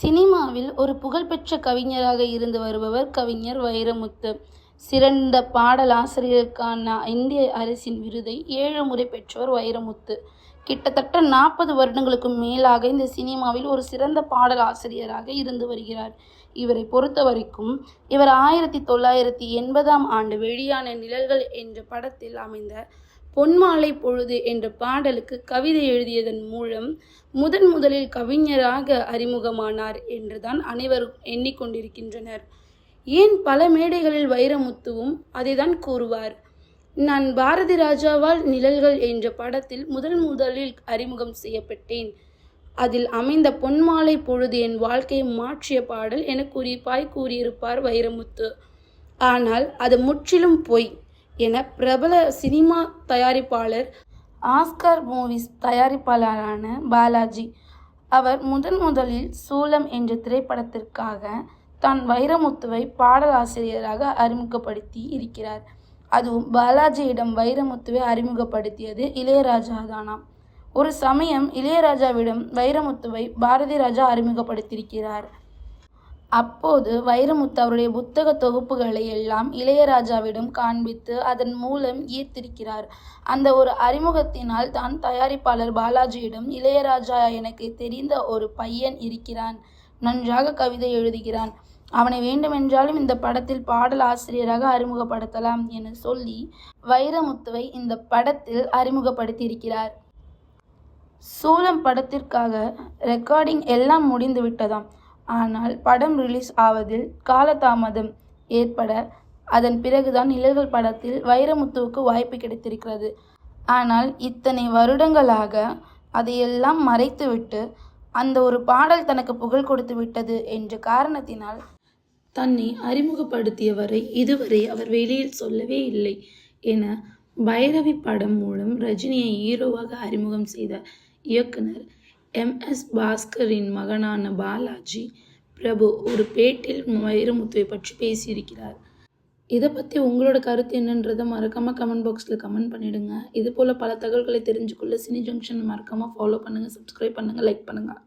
சினிமாவில் ஒரு புகழ்பெற்ற கவிஞராக இருந்து வருபவர் கவிஞர் வைரமுத்து. சிறந்த பாடலாசிரியருக்கான இந்திய அரசின் விருதை ஏழு முறை பெற்றவர் வைரமுத்து. கிட்டத்தட்ட நாற்பது வருடங்களுக்கும் மேலாக இந்த சினிமாவில் ஒரு சிறந்த பாடலாசிரியராக இருந்து வருகிறார். இவரைப் பொறுத்தவரைக்கும் இவர் ஆயிரத்தி தொள்ளாயிரத்தி எண்பதாம் ஆண்டு வெளியான நிழல்கள் என்ற படத்தில் அமைந்த பொன்மாலை பொழுது என்ற பாடலுக்கு கவிதை எழுதியதன் மூலம் முதன் முதலில் கவிஞராக அறிமுகமானார் என்றுதான் அனைவரும் எண்ணிக்கொண்டிருக்கின்றனர் ஏன் பல மேடைகளில் வைரமுத்துவும் அதைதான் கூறுவார். நான் பாரதி ராஜாவால் நிழல்கள் என்ற படத்தில் முதன் முதலில் அறிமுகம் செய்யப்பட்டேன். அதில் அமைந்த பொன்மாலை பொழுது என் வாழ்க்கையை மாற்றிய பாடல் என குறிப்பாய் கூறியிருப்பார் வைரமுத்து. ஆனால் அது முற்றிலும் பொய் என பிரபல சினிமா தயாரிப்பாளர் ஆஸ்கார் மூவிஸ் தயாரிப்பாளரான பாலாஜி. அவர் முதன் முதலில் சூலம் என்ற திரைப்படத்திற்காக தான் வைரமுத்துவை பாடலாசிரியராக அறிமுகப்படுத்தி இருக்கிறார். அதுவும் பாலாஜியிடம் வைரமுத்துவை அறிமுகப்படுத்தியது இளையராஜாதானாம். ஒரு சமயம் இளையராஜாவிடம் வைரமுத்துவை பாரதிராஜா அறிமுகப்படுத்தியிருக்கிறார். அப்போது வைரமுத்து அவருடைய புத்தக தொகுப்புகளை எல்லாம் இளையராஜாவிடம் காண்பித்து அதன் மூலம் ஈர்த்திருக்கிறார். அந்த ஒரு அறிமுகத்தினால் தான் தயாரிப்பாளர் பாலாஜியிடம் இளையராஜா எனக்கு தெரிந்த ஒரு பையன் இருக்கிறான். நன்றாக கவிதை எழுதுகிறான். அவனை வேண்டுமென்றாலும் இந்த படத்தில் பாடல் ஆசிரியராக அறிமுகப்படுத்தலாம் என சொல்லி வைரமுத்துவை இந்த படத்தில் அறிமுகப்படுத்தியிருக்கிறார். சூலம் படத்திற்காக ரெக்கார்டிங் எல்லாம் முடிந்து விட்டதாம். ஆனால் படம் ரிலீஸ் ஆவதில் காலதாமதம் ஏற்பட அதன் பிறகுதான் நிழல்கள் படத்தில் வைரமுத்துவுக்கு வாய்ப்பு கிடைத்திருக்கிறது. ஆனால் இத்தனை வருடங்களாக அதையெல்லாம் மறைத்துவிட்டு அந்த ஒரு பாடல் தனக்கு புகழ் கொடுத்து விட்டது என்ற காரணத்தினால் தன்னை அறிமுகப்படுத்தியவரை இதுவரை அவர் வெளியில் சொல்லவே இல்லை என பைரவி படம் மூலம் ரஜினியை ஹீரோவாக அறிமுகம் செய்த இயக்குனர் எம். எஸ். பாஸ்கரின் மகனான பாலாஜி பிரபு ஒரு பேட்டில் வைரமுத்துவை பற்றி பேசியிருக்கிறார். இதை பற்றி உங்களோட கருத்து என்னன்றதை மறக்காமல் கமெண்ட் பாக்ஸில் கமெண்ட் பண்ணிவிடுங்க இதுபோல பல தகவல்களை தெரிஞ்சுக்கொள்ள சினி ஜங்ஷன் மறக்காமல் ஃபாலோ பண்ணுங்கள் சப்ஸ்கிரைப் பண்ணுங்க லைக் பண்ணுங்கள்